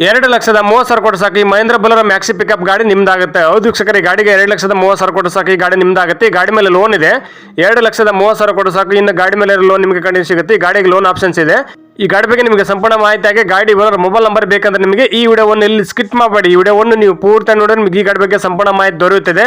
ಎರಡು ಲಕ್ಷದ ಮೂವತ್ತು ಸಾವಿರ ಕೊಟ್ಟು ಸಾಕು. ಈ ಮಹೇಂದ್ರ ಬಲರ ಮ್ಯಾಕ್ಸಿ ಪಿಕಪ್ ಗಾಡಿ ನಿಮ್ದಾಗುತ್ತೆ. ಹೌದು ವೀಕ್ಷಕರ, ಈ ಗಾಡಿಗೆ ಎರಡು ಲಕ್ಷದ ಮೂವತ್ತು ಸಾವಿರ ಕೊಟ್ಟು ಸಾಕು. ಈ ಗಾಡಿ ನಿಮ್ದಾಗುತ್ತೆ. ಈ ಗಾಡಿ ಮೇಲೆ ಲೋನ್ ಇದೆ. ಎರಡು ಲಕ್ಷದ ಮೂವತ್ತು ಸಾವಿರ ಕೊಟ್ಟು ಸಾಕು. ಇನ್ನು ಗಾಡಿ ಮೇಲೆ ಲೋನ್ ನಿಮಗೆ ಕಂಡು ಸಿಗುತ್ತೆ. ಈ ಗಾಡಿಗೆ ಲೋನ್ ಆಪ್ಷನ್ಸ್ ಇದೆ. ಈ ಗಾಡಿ ಬಗ್ಗೆ ನಿಮಗೆ ಸಂಪೂರ್ಣ ಮಾಹಿತಿ ಆಗಿ ಗಾಡಿ ಓನರ್ ಮೊಬೈಲ್ ನಂಬರ್ ಬೇಕಂದ್ರೆ ನಿಮಗೆ ಈ ವಿಡಿಯೋವನ್ನು ಇಲ್ಲಿ ಸ್ಕಿಪ್ ಮಾಡಬೇಡಿ. ಈ ವಿಡಿಯೋವನ್ನು ನೀವು ಪೂರ್ತಿ ನೋಡಿದ್ರೆ ನಿಮಗೆ ಈ ಗಾಡಿ ಬಗ್ಗೆ ಸಂಪೂರ್ಣ ಮಾಹಿತಿ ದೊರೆಯುತ್ತದೆ.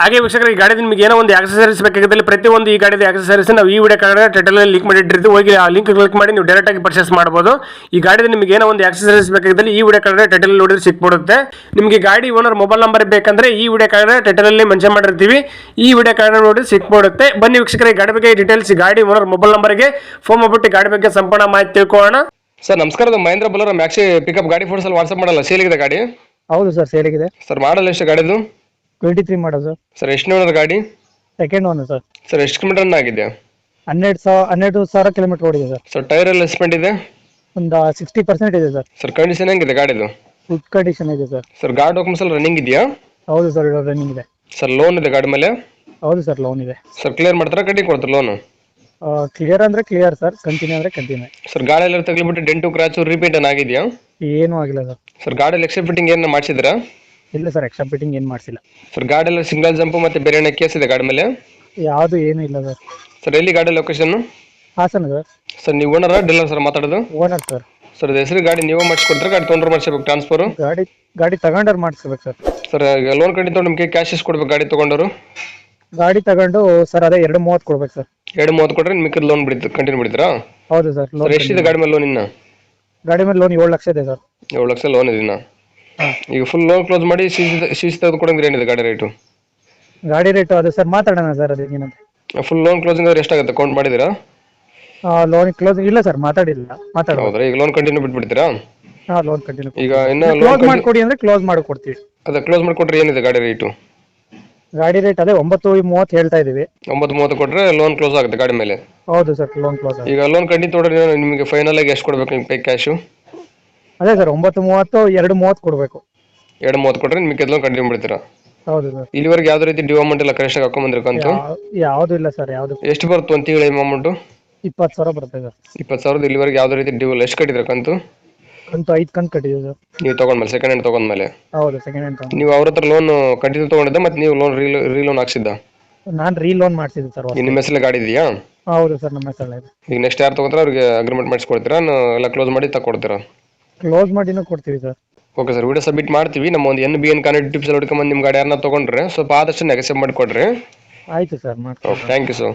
ಹಾಗೆ ವೀಕ್ಷಕರು ಈ ಗಾಡಿ ನಿಮಗೆ ಏನೋ ಒಂದು ಆಕ್ಸಸರೀಸ್ ಬೇಕಾಗಿದ್ದಲ್ಲಿ ಪ್ರತಿಯೊಂದು ಈ ಗಾಡಿದ ಆಕ್ಸಸರೀಸ್ ನಾವು ಈ ವಿಡಿಯೋ ಕಾರ್ಡ್ ಟೈಟಲಲ್ಲಿ ಲಿಂಕ್ ಮಾಡಿಟ್ಟಿರ್ತೀವಿ. ಹೋಗಿ ಆ ಲಿಂಕ್ ಕ್ಲಿಕ್ ಮಾಡಿ ನೀವು ಡೈರೆಕ್ಟ್ ಆಗಿ ಪರ್ಚೇಸ್ ಮಾಡಬಹುದು ಈ ಗಾಡಿದ ನಿಮಗೆ ಏನೋ ಒಂದು ಆಕ್ಸಸರೀಸ್ ಬೇಕಾಗಿದ್ದಲ್ಲಿ ಈ ವಿಡಿಯೋ ಕಾರ್ಡ್ ಟೈಟಲ್ ನೋಡಿದ್ರೆ ಸಿಕ್ಬಿಡುತ್ತೆ. ನಿಮಗೆ ಗಾಡಿ ಓನರ್ ಮೊಬೈಲ್ ನಂಬರ್ ಬೇಕಂದ್ರೆ ಈ ವಿಡಿಯೋ ಕಾರ್ಡ್ ಟೈಟಲಲ್ಲಿ ಮೆನ್ಷನ್ ಮಾಡಿರ್ತೀವಿ. ಈ ವಿಡಿಯೋ ಕಾರ್ಡ್ ನೋಡಿ ಸಿಕ್ಬಿಡುತ್ತೆ. ಬನ್ನಿ ವೀಕ್ಷಕರ ಈ ಗಾಡಿ ಬಗ್ಗೆ ಡೀಟೇಲ್ಸ್ ಗಾಡಿ ಓನರ್ ಮೊಬೈಲ್ ನಂಬರ್ಗೆ ಫೋನ್ ಮಾಡ್ಬಿಟ್ಟು ಗಾಡಿ ಬಗ್ಗೆ ಸಂಪೂರ್ಣ ಮಾಹಿತಿ ತಿಳ್ಕೊಳ್ಳೋಣ. ಸರ್ ನಮಸ್ಕಾರ ಮಹೇಂದ್ರ ಬಲರ ಮ್ಯಾಕ್ಸಿ ಪಿಕಪ್ ಗಾಡಿ ಫೋರ್ಸ್ ಅಲ್ಲಿ ವಾಟ್ಸ್ಆಪ್ ಮಾಡಲ್ಲ ಸೇಲಿಗಿದೆ ಗಾಡಿ? ಹೌದು ಸರ್ ಸೇಲಿಗಿದೆ ಸರ್ ಮಾಡಲ್ಲ ಎಷ್ಟು ಗಾಡಿದು? ಟ್ವೆಂಟಿ ತ್ರೀ ಮಾಡೋದು ಸರ್. ಸರ್ ಎಷ್ಟು ನೋಡೋದು ಗಾಡಿ? Second one sir. ಸರ್ ಎಷ್ಟು ಕಿಲೋಮೀಟರ್ ರನ್ ಆಗಿದೆ? ಹನ್ನೆರಡು ಸಾವಿರ ಹನ್ನೆರಡು ಸಾವಿರ ಕಿಲೋಮೀಟರ್ ಓಡಿದೆ ಸರ್. ಸರ್ ಟೈರ್ ಎಲ್ಲ ಎಸ್ಪೆಂಟ್ ಇದೆ? ಒಂದು ಸಿಕ್ಸ್ಟಿ ಪರ್ಸೆಂಟ್ ಇದೆ ಸರ್. ಸರ್ ಕಂಡೀಷನ್ ಹೆಂಗಿದೆ ಗಾಡಿದು? ಫುಡ್ ಕಂಡೀಷನ್ ಇದೆ ಸರ್. ಸರ್ ಗಾಡಿ ಡಾಕ್ಯುಮೆಂಟ್ಸ್ ಎಲ್ಲ ರನ್ನಿಂಗ್ ಇದೆಯಾ? ಹೌದು ಸರ್ ರನ್ನಿಂಗ್ ಇದೆ. ಸರ್ ಲೋನ್ ಇದೆ ಗಾಡಿ ಮೇಲೆ? ಹೌದು ಸರ್ ಲೋನ್ ಇದೆ. ಸರ್ ಕ್ಲಿಯರ್ ಮಾಡ್ತಾರಾ ಕಟ್ಟಿ ಕೊಡ್ತಾರೆ ಲೋನು ಕ್ಲಿಯರ್ ಅಂದ್ರೆ ಕ್ಲಿಯರ್ ಸರ್ ಕಂಟಿನ್ಯೂ ಅಂದ್ರೆ ಕಂಟಿನ್ಯೂ ಸರ್ ಗಾಡಿ ಎಲ್ಲ ತಗ್ಲಿಬಿಟ್ಟು ಡೆಂಟು ಕ್ರಾಚು ರಿಪೇಂಟ್ ಏನ್ ಆಗಿದೆಯಾ ಏನೂ ಆಗಿಲ್ಲ ಸರ್. ಸರ್ ಗಾಡಿ ಎಕ್ಸ್ಟ್ರಾ ಫಿಟ್ಟಿಂಗ್ ಏನು ಮಾಡಿಸಿದ್ರಾ ಇಲ್ಲ ಸರ್ ಎಕ್ಸ್ಟ್ರಾ ಫಿಟ್ಟಿಂಗ್ ಏನು ಮಾಡಿಸಿಲ್ಲ. ಸರ್ ಗಾಡಿ ಎಲ್ಲ ಸಿಂಗಲ್ ಜಂಪ್ ಮತ್ತೆ ಬೇರೆ ಏನೋ ಕೇಸ್ ಇದೆ ಗಾಡಿ ಮೇಲೆ? ಯಾವುದು ಏನು ಇಲ್ಲ ಸರ್. ಸರ್ ಎಲ್ಲಿ ಗಾಡಿ ಲೊಕೇಶನ್ ಹಾಸನ ಸರ್. ಸರ್ ನೀವು ಓನರ ಡೀಲರ್ ಸರ್ ಮಾತಾಡೋದು? Owner sir. ಸರ್ ಹೆಸರು ಗಾಡಿ ನೀವೇ ಮಾಡಿಸ್ಕೊಡ್ತಾರೆ ಗಾಡಿ ತೊಗೊಂಡ್ರೆ ಮಾಡಿಸ್ಬೇಕು ಟ್ರಾನ್ಸ್ಫರ್ ಗಾಡಿ ಗಾಡಿ ತಗೊಂಡವ್ರು ಮಾಡಿಸ್ಬೇಕು ಸರ್. ಸರ್ ಲೋನ್ ಕಟ್ಟಿ ತೊಗೊಂಡು ನಿಮಗೆ ಕ್ಯಾಶ್ ಎಷ್ಟು ಕೊಡ್ಬೇಕು ಗಾಡಿ ತೊಗೊಂಡವರು? ಗಾಡಿ ತಗೊಂಡು ಸರ್ ಅದೇ ಎರಡು ಮೂವತ್ತು ಕೊಡ್ಬೇಕು ಸರ್. ಎರಡು ಮೂವತ್ತು ಕೊಟ್ಟರೆ ನಿಮಗೆ ಲೋನ್ ಬಿಡ್ತು ಕಂಟಿನ್ಯೂ ಬಿಡ್ತೀರಾ? ಹೌದು ಸರ್ ಸರ್ ಲೋನ್ ಎಷ್ಟಿದೆ ಗಾಡಿ ಮೇಲೆ ಲೋನ್ ಇನ್ನ? ಗಾಡಿ ಮೇಲೆ ಲೋನ್ ಏಳು ಲಕ್ಷ ಇದೆ ಸರ್. ಏಳು ಲಕ್ಷ ಲೋನ್ ಇದೆ ಇನ್ನ. ಹಾಂ ಈಗ ಫುಲ್ ಲೋನ್ ಕ್ಲೋಸ್ ಮಾಡಿ ಸಿ ಸಿ ತೆಗೆದು ಕೊಡಂದ್ರೆ ಏನಿದೆ ಗಾಡಿ ರೇಟು ಗಾಡಿ ರೇಟು ಅದು ಸರ್ ಮಾತಾಡೋಣ ಸರ್ ಏನಂತ. ಫುಲ್ ಲೋನ್ ಕ್ಲೋಸಿಂಗ್ ಆದ್ರೆ ಎಷ್ಟಾಗುತ್ತೆ ಕೌಂಟ್ ಮಾಡಿದ್ದೀರಾ? ಲೋನ್ ಕ್ಲೋಸ್ ಇಲ್ಲ ಸರ್ ಮಾತಾಡಿಲ್ಲ ಮಾತಾಡೋದು. ಹೌದ್ರಾ? ಈಗ ಲೋನ್ ಕಂಟಿನ್ಯೂ ಬಿಟ್ಬಿಡ್ತೀರಾ? ಹಾಂ ಲೋನ್ ಕಂಟಿನ್ಯೂ ಈಗ ಇನ್ನ ಕ್ಲೋಸ್ ಲೋನ್ ಮಾಡ್ಕೊಡಿ ಅಂದ್ರೆ ಕ್ಲೋಸ್ ಮಾಡಿಕೊಡ್ತೀವಿ. ಅದೇ ಕ್ಲೋಸ್ ಮಾಡಿಕೊಟ್ರೆ ಏನಿದೆ ಗಾಡಿ ರೇಟು ಗಾಡಿ ರೇಟ್ ಅದೇ ಒಂಬತ್ತು ಮೂವತ್ತು ಹೇಳ್ತಾ ಇದೀವಿ ಒಂಬತ್ತು ಮೂವತ್ತು ಕೊಟ್ಟರೆ ಲೋನ್ ಕ್ಲೋಸ್ ಆಗುತ್ತೆ ಗಾಡಿ ಮೇಲೆ? ಹೌದು ಸರ್ ಲೋನ್ ಕ್ಲೋಸ್ ಈಗ ಲೋನ್ ಕಂಟಿನ್ಯೂ ತೊಗೊಂಡ್ರೆ ನಿಮಗೆ ಫೈನಲ್ ಆಗಿ ಎಷ್ಟು ಕೊಡ್ಬೇಕು ನಿಮ್ಗೆ ಪೇ ಕ್ಯಾಶು ಅದೇ ಸರ್ ಒಂಬತ್ತು ಮೂವತ್ತು ಎರಡು ಮೂವತ್ತು ಕೊಡಬೇಕು. ಎರಡು ಮೂವತ್ತು ಕೊಟ್ಟರೆ ನಿಮಗೆ ಎಲ್ಲ ಕಂಟಿನ್ಯೂ ಬಿಡ್ತೀರಾ? ಹೌದು ಸರ್. ಇಲ್ಲಿವರೆಗೆ ಯಾವ್ದು ರೀತಿ ಡ್ಯೂ ಅಮೌಂಟ್ ಎಲ್ಲ ಕರೆಕ್ಟಾಗಿ ಹಾಕೊಂಬಂದ್ರೆ ಕಂತು? ಯಾವುದು ಇಲ್ಲ ಸರ್ ಯಾವುದು. ಎಷ್ಟು ಬರುತ್ತೆ ಒಂದು ತಿಂಗಳ ಅಮೌಂಟು ಇಪ್ಪತ್ತು ಸಾವಿರ ಬರುತ್ತೆ ಸರ್. ಇಪ್ಪತ್ತು ಸಾವಿರದ ಇಲ್ಲಿವರೆಗೆ ಯಾವ್ದು ರೀತಿ ಡ್ಯೂ ಎಷ್ಟು ಕಟ್ಟಿದ್ರೆ ಕಂತು? ಕಂತು ಐದು ಕಂತು ಕಟ್ಟಿದ್ದೀವಿ ಸರ್. ನೀವು ಮೇಲೆ ಸೆಕೆಂಡ್ ಹ್ಯಾಂಡ್ ತೊಗೊಂಡ್ಮೇಲೆ? ಹೌದು ಸೆಕೆಂಡ್ ಹ್ಯಾಂಡ್ ನೀವು ಅವ್ರ ಹತ್ರ ಲೋನ್ ಕಂಟಿನ್ಯೂ ತಗೊಂಡಿದ್ದ ಮತ್ತೆ ನೀವು ಲೋನ್ ರೀ ರೀಲೋನ್ ಹಾಕ್ಸಿದ್ದ? ನಾನು ರೀಲೋನ್ ಮಾಡಿಸಿದ್ದೆ ಸರ್ ಈಗ ನಿಮ್ಮ ಹೆಸರಲ್ಲಿ ಗಾಡಿ ಇದೆಯಾ? ಹೌದು ಸರ್ ನಮ್ಮ ಹೆಸರಲ್ಲ ಇದೆ. ಈಗ ನೆಕ್ಸ್ಟ್ ಯಾರು ತಗೊಂಡ್ರೆ ಅವ್ರಿಗೆ ಅಗ್ರಿಮೆಂಟ್ ಮಾಡಿಸ್ಕೊಡ್ತೀರಾ? ನಾನು ಎಲ್ಲ ಕ್ಲೋಸ್ ಮಾಡಿ ತಗೊಡ್ತೀರಾ ಕ್ಲೋಸ್ ಮಾಡಿನೂ ಕೊಡ್ತೀವಿ sir okay sir video submit ಮಾಡ್ತೀವಿ. ನಮ್ಮ ಒಂದು N B N connect tips ಎಲ್ಲ ಹುಡ್ಕೊಂಬಂದು ನಿಮ್ಮ ಗಾಡಿ ಯಾರನ್ನ ತೊಗೊಂಡ್ರೆ ಸ್ವಲ್ಪ ಆದಷ್ಟು ನೆಗೆಸಿ ಮಾಡಿಕೊಡ್ರಿ. ಆಯಿತು ಸರ್ ಮಾಡ್ತೀವಿ. Okay thank you sir